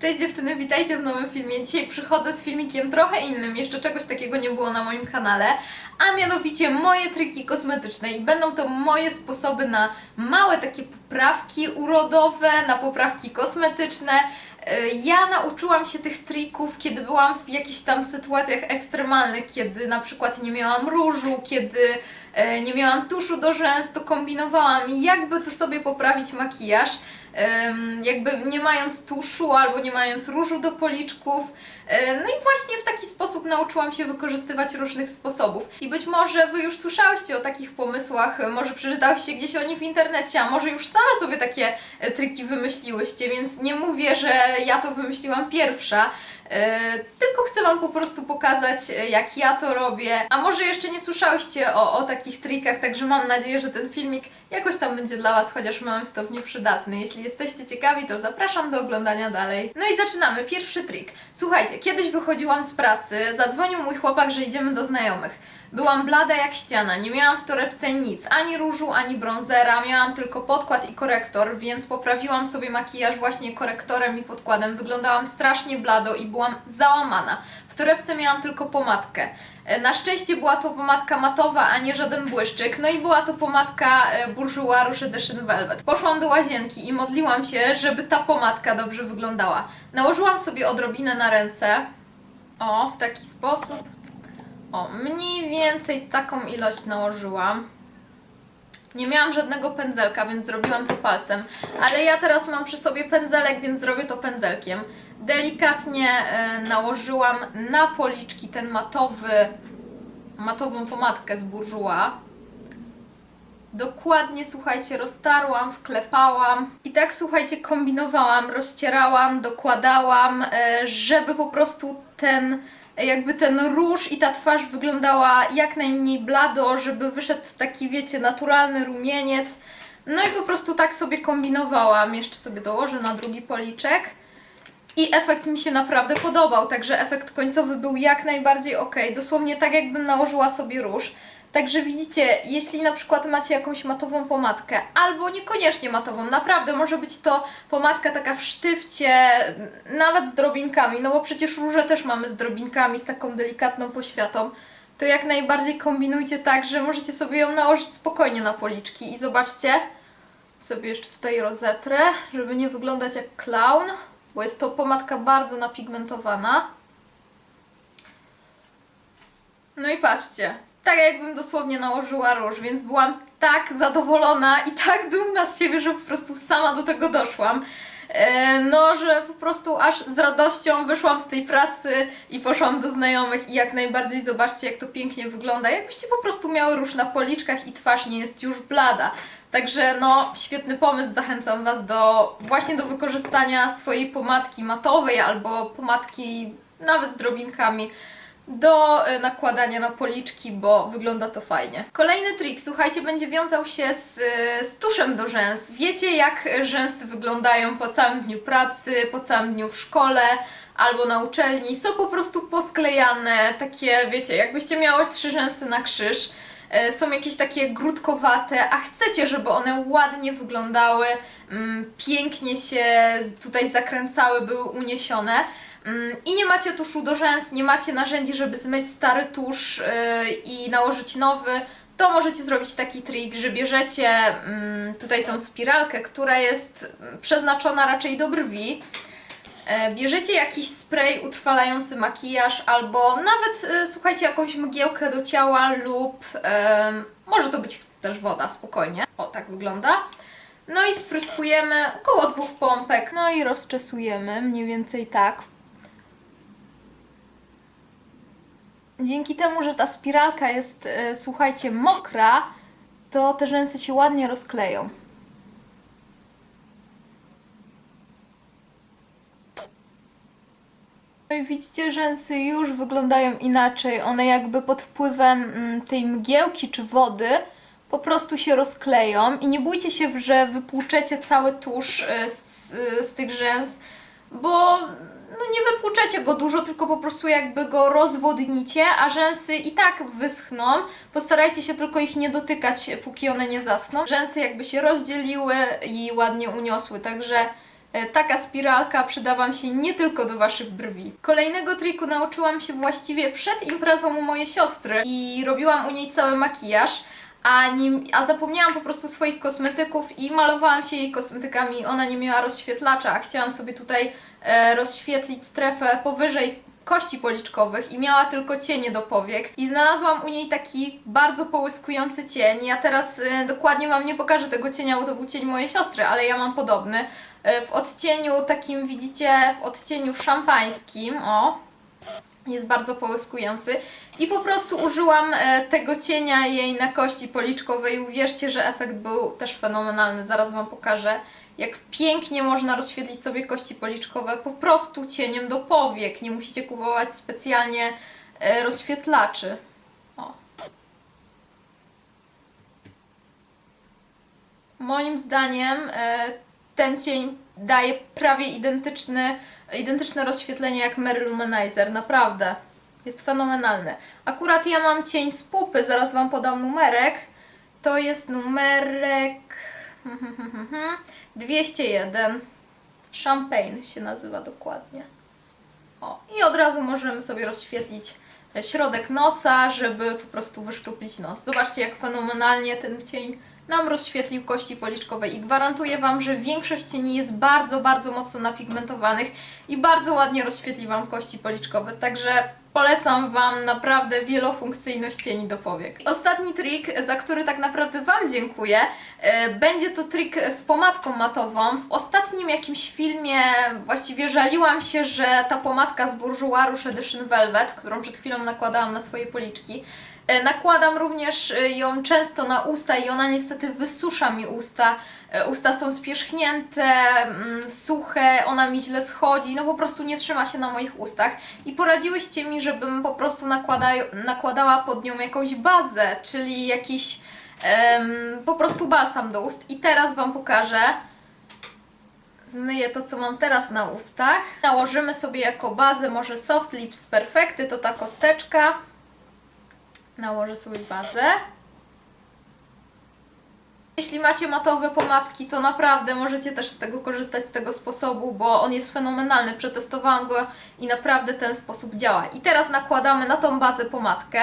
Cześć dziewczyny, witajcie w nowym filmie. Dzisiaj przychodzę z filmikiem trochę innym, jeszcze czegoś takiego nie było na moim kanale, a mianowicie moje triki kosmetyczne i będą to moje sposoby na małe takie poprawki urodowe, na poprawki kosmetyczne. Yy, Ja nauczyłam się tych trików, kiedy byłam w jakichś tam sytuacjach ekstremalnych, kiedy na przykład nie miałam różu, kiedy e, nie miałam tuszu do rzęs, to kombinowałam jakby tu sobie poprawić makijaż. Jakby nie mając tuszu albo nie mając różu do policzków. No i właśnie w taki sposób nauczyłam się wykorzystywać różnych sposobów. I być może Wy już słyszałyście o takich pomysłach, e, może przeczytałyście gdzieś o nich w internecie, a może już same sobie takie e, triki wymyśliłyście, więc nie mówię, że ja to wymyśliłam pierwsza. E, Tylko chcę Wam po prostu pokazać, e, jak ja to robię. A może jeszcze nie słyszałyście o, o takich trikach, także mam nadzieję, że ten filmik jakoś tam będzie dla Was chociaż w małym stopniu przydatny. Jeśli jesteście ciekawi, to zapraszam do oglądania dalej. No i zaczynamy. Pierwszy trik. Słuchajcie, kiedyś wychodziłam z pracy, zadzwonił mój chłopak, że idziemy do znajomych. Byłam blada jak ściana, nie miałam w torebce nic, ani różu, ani bronzera, miałam tylko podkład i korektor, więc poprawiłam sobie makijaż właśnie korektorem i podkładem. Wyglądałam strasznie blado i byłam załamana. W torebce miałam tylko pomadkę. E, Na szczęście była to pomadka matowa, a nie żaden błyszczyk. No i była to pomadka e, Bourjois Rouge Edition Velvet. Poszłam do łazienki i modliłam się, żeby ta pomadka dobrze wyglądała. Nałożyłam sobie odrobinę na ręce. O, w taki sposób. O, mniej więcej taką ilość nałożyłam. Nie miałam żadnego pędzelka, więc zrobiłam to palcem. Ale ja teraz mam przy sobie pędzelek, więc zrobię to pędzelkiem. Delikatnie e, nałożyłam na policzki ten matowy, matową pomadkę z Bourjois. Dokładnie, słuchajcie, roztarłam, wklepałam i tak, słuchajcie, kombinowałam, rozcierałam, dokładałam, e, żeby po prostu ten, jakby ten róż i ta twarz wyglądała jak najmniej blado, żeby wyszedł taki, wiecie, naturalny rumieniec. No i po prostu tak sobie kombinowałam. Jeszcze sobie dołożę na drugi policzek. I efekt mi się naprawdę podobał, także efekt końcowy był jak najbardziej ok. Dosłownie tak, jakbym nałożyła sobie róż. Także widzicie, jeśli na przykład macie jakąś matową pomadkę, albo niekoniecznie matową, naprawdę może być to pomadka taka w sztywcie, nawet z drobinkami, no bo przecież róże też mamy z drobinkami, z taką delikatną poświatą, to jak najbardziej kombinujcie tak, że możecie sobie ją nałożyć spokojnie na policzki. I zobaczcie, sobie jeszcze tutaj rozetrę, żeby nie wyglądać jak clown, bo jest to pomadka bardzo napigmentowana. No i patrzcie, tak jakbym dosłownie nałożyła róż, więc byłam tak zadowolona i tak dumna z siebie, że po prostu sama do tego doszłam. E, No, że po prostu aż z radością wyszłam z tej pracy i poszłam do znajomych i jak najbardziej zobaczcie, jak to pięknie wygląda. Jakbyście po prostu miały róż na policzkach i twarz nie jest już blada. Także no, świetny pomysł, zachęcam Was do właśnie do wykorzystania swojej pomadki matowej albo pomadki nawet z drobinkami do e, nakładania na policzki, bo wygląda to fajnie. Kolejny trik, słuchajcie, będzie wiązał się z, e, z tuszem do rzęs. Wiecie, jak rzęsy wyglądają po całym dniu pracy, po całym dniu w szkole albo na uczelni. Są po prostu posklejane, takie, wiecie, jakbyście miały trzy rzęsy na krzyż. E, Są jakieś takie grudkowate, a chcecie, żeby one ładnie wyglądały, mm, pięknie się tutaj zakręcały, były uniesione. Mm, I nie macie tuszu do rzęs, nie macie narzędzi, żeby zmyć stary tusz yy, i nałożyć nowy, to możecie zrobić taki trik, że bierzecie mm, tutaj tą spiralkę, która jest przeznaczona raczej do brwi. E, Bierzecie jakiś spray utrwalający makijaż albo nawet, e, słuchajcie, jakąś mgiełkę do ciała lub może to być też woda, spokojnie. O, tak wygląda. No i spryskujemy około dwóch pompek. No i rozczesujemy mniej więcej tak. Dzięki temu, że ta spiralka jest, e, słuchajcie, mokra, to te rzęsy się ładnie rozkleją. No i widzicie, rzęsy już wyglądają inaczej. One jakby pod wpływem mm, tej mgiełki czy wody po prostu się rozkleją. I nie bójcie się, że wypłuczecie cały tusz e, z, z tych rzęs, bo no nie wypłuczecie go dużo, tylko po prostu jakby go rozwodnicie, a rzęsy i tak wyschną. Postarajcie się tylko ich nie dotykać, póki one nie zasną. Rzęsy jakby się rozdzieliły i ładnie uniosły, także E, Taka spiralka przyda Wam się nie tylko do Waszych brwi. Kolejnego triku nauczyłam się właściwie przed imprezą u mojej siostry i robiłam u niej cały makijaż, a, nim, a zapomniałam po prostu swoich kosmetyków i malowałam się jej kosmetykami. Ona nie miała rozświetlacza, a chciałam sobie tutaj rozświetlić strefę powyżej kości policzkowych i miała tylko cienie do powiek i znalazłam u niej taki bardzo połyskujący cień. Ja teraz e, dokładnie Wam nie pokażę tego cienia, bo to był cień mojej siostry, ale ja mam podobny. E, w odcieniu takim widzicie, w odcieniu szampańskim, o, jest bardzo połyskujący i po prostu użyłam e, tego cienia jej na kości policzkowej uwierzcie, że efekt był też fenomenalny, zaraz Wam pokażę jak pięknie można rozświetlić sobie kości policzkowe po prostu cieniem do powiek, nie musicie kupować specjalnie e, rozświetlaczy. O. Moim zdaniem e, ten cień daje prawie identyczny, identyczne rozświetlenie jak Mary Luminizer, naprawdę. Jest fenomenalny. Akurat ja mam cień z pupy, zaraz Wam podam numerek. To jest numerek 201. Champagne się nazywa dokładnie. O, i od razu możemy sobie rozświetlić e, środek nosa, żeby po prostu wyszczuplić nos. Zobaczcie, jak fenomenalnie ten cień nam rozświetlił kości policzkowe i gwarantuję Wam, że większość cieni jest bardzo, bardzo mocno napigmentowanych i bardzo ładnie rozświetli Wam kości policzkowe, także polecam Wam naprawdę wielofunkcyjność cieni do powiek. Ostatni trik, za który tak naprawdę Wam dziękuję, e, będzie to trik z pomadką matową. W ostatnim jakimś filmie właściwie żaliłam się, że ta pomadka z Bourjois Rouge Edition Velvet, którą przed chwilą nakładałam na swoje policzki, Nakładam również e, ją często na usta i ona niestety wysusza mi usta. E, Usta są spierzchnięte, mm, suche, ona mi źle schodzi, no po prostu nie trzyma się na moich ustach. I poradziłyście mi, żebym po prostu nakłada, nakładała pod nią jakąś bazę, czyli jakiś em, po prostu balsam do ust. I teraz Wam pokażę. Zmyję to, co mam teraz na ustach. Nałożymy sobie jako bazę może Soft Lips Perfecty, to ta kosteczka. Nałożę sobie bazę. Jeśli macie matowe pomadki, to naprawdę możecie też z tego korzystać z tego sposobu, bo on jest fenomenalny. Przetestowałam go i naprawdę ten sposób działa. I teraz nakładamy na tą bazę pomadkę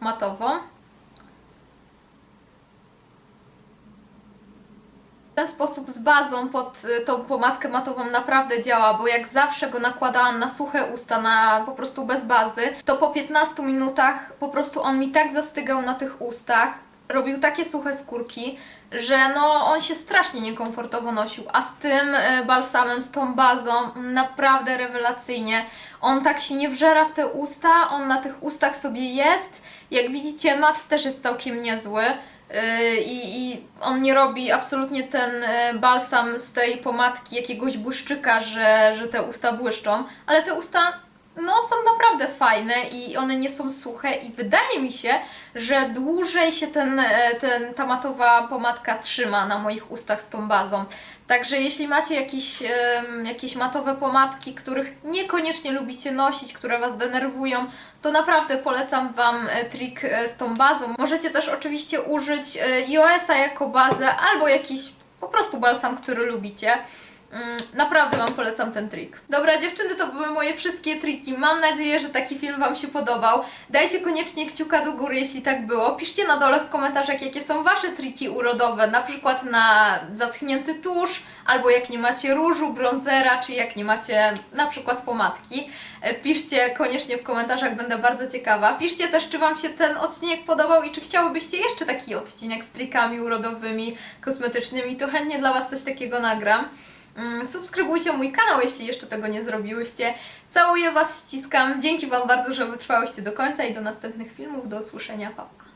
matową. Ten sposób z bazą pod y, tą pomadkę matową naprawdę działa, bo jak zawsze go nakładałam na suche usta, na po prostu bez bazy, to po 15 minutach po prostu on mi tak zastygał na tych ustach, robił takie suche skórki, że no on się strasznie niekomfortowo nosił, a z tym y, balsamem, z tą bazą naprawdę rewelacyjnie. On tak się nie wżera w te usta, on na tych ustach sobie jest. Jak widzicie, mat też jest całkiem niezły. Yy, i, i on nie robi absolutnie ten e, balsam z tej pomadki jakiegoś błyszczyka, że, że te usta błyszczą, ale te usta no, są naprawdę fajne i one nie są suche i wydaje mi się, że dłużej się ten, e, ten, ta matowa pomadka trzyma na moich ustach z tą bazą. Także jeśli macie jakieś, jakieś matowe pomadki, których niekoniecznie lubicie nosić, które Was denerwują, to naprawdę polecam Wam e, trik e, z tą bazą. Możecie też oczywiście użyć e, iOS-a jako bazę albo jakiś po prostu balsam, który lubicie. Mm, Naprawdę Wam polecam ten trik. Dobra, dziewczyny, to były moje wszystkie triki. Mam nadzieję, że taki film Wam się podobał. Dajcie koniecznie kciuka do góry, jeśli tak było. Piszcie na dole w komentarzach, jakie są Wasze triki urodowe, na przykład na zaschnięty tusz, albo jak nie macie różu, bronzera, czy jak nie macie na przykład pomadki. E, Piszcie koniecznie w komentarzach, będę bardzo ciekawa. Piszcie też, czy Wam się ten odcinek podobał i czy chciałybyście jeszcze taki odcinek z trikami urodowymi, kosmetycznymi, to chętnie dla Was coś takiego nagram. Mm, Subskrybujcie mój kanał, jeśli jeszcze tego nie zrobiłyście. Całuję Was, ściskam. Dzięki Wam bardzo, że wytrwałyście do końca i do następnych filmów. Do usłyszenia. Pa! pa.